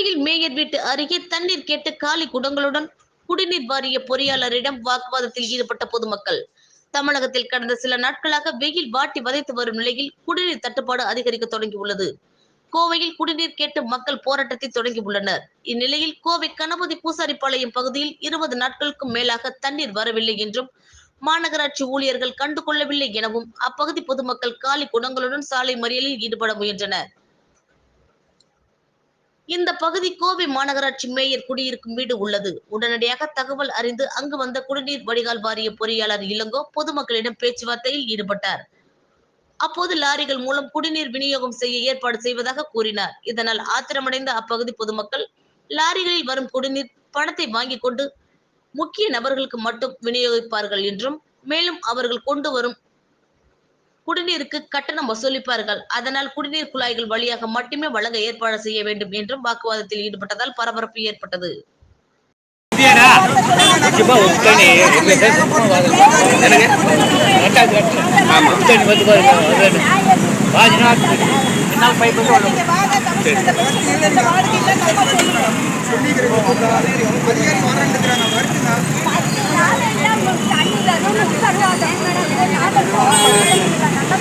கோவையில் மேயர் வீட்டு அருகே தண்ணீர் கேட்டு காலி குடங்களுடன் குடிநீர் வாரிய பொறியாளரிடம் வாக்குவாதத்தில் ஈடுபட்ட பொதுமக்கள். தமிழகத்தில் கடந்த சில நாட்களாக வெயில் வாட்டி வதைத்து வரும் நிலையில் குடிநீர் தட்டுப்பாடு அதிகரிக்க தொடங்கியுள்ளது. கோவையில் குடிநீர் கேட்டு மக்கள் போராட்டத்தை தொடங்கியுள்ளனர். இந்நிலையில் கோவை கணபதி பூசாரிப்பாளையம் பகுதியில் இருபது நாட்களுக்கும் மேலாக தண்ணீர் வரவில்லை என்றும் மாநகராட்சி ஊழியர்கள் கண்டுகொள்ளவில்லை எனவும் அப்பகுதி பொதுமக்கள் காலி குடங்களுடன் சாலை மறியலில் ஈடுபட முயன்றனர். இந்த பகுதி கோவை மாநகராட்சி மேயர் குடியிருக்கும் வீடு உள்ளது. உடனடியாக தகவல் அறிந்து அங்கு வந்த குடிநீர் வடிகால் வாரிய பொறியாளர் இளங்கோ பொதுமக்களிடம் பேச்சுவார்த்தையில் ஈடுபட்டார். அப்போது லாரிகள் மூலம் குடிநீர் விநியோகம் செய்ய ஏற்பாடு செய்வதாக கூறினார். இதனால் ஆத்திரமடைந்த அப்பகுதி பொதுமக்கள் லாரிகளில் வரும் குடிநீர் பணத்தை வாங்கி கொண்டு முக்கிய நபர்களுக்கு மட்டும் விநியோகிப்பார்கள் என்றும் மேலும் அவர்கள் கொண்டு வரும் குடிநீருக்கு கட்டணம் வசூலிப்பார்கள். அதனால் குடிநீர் குழாய்கள் வழியாக மட்டுமே வழங்க ஏற்பாடு செய்ய வேண்டும் என்றும் வாக்குவாதத்தில் ஈடுபட்டதால் பரபரப்பு ஏற்பட்டது. இந்தியாடா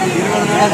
இருபது நாள்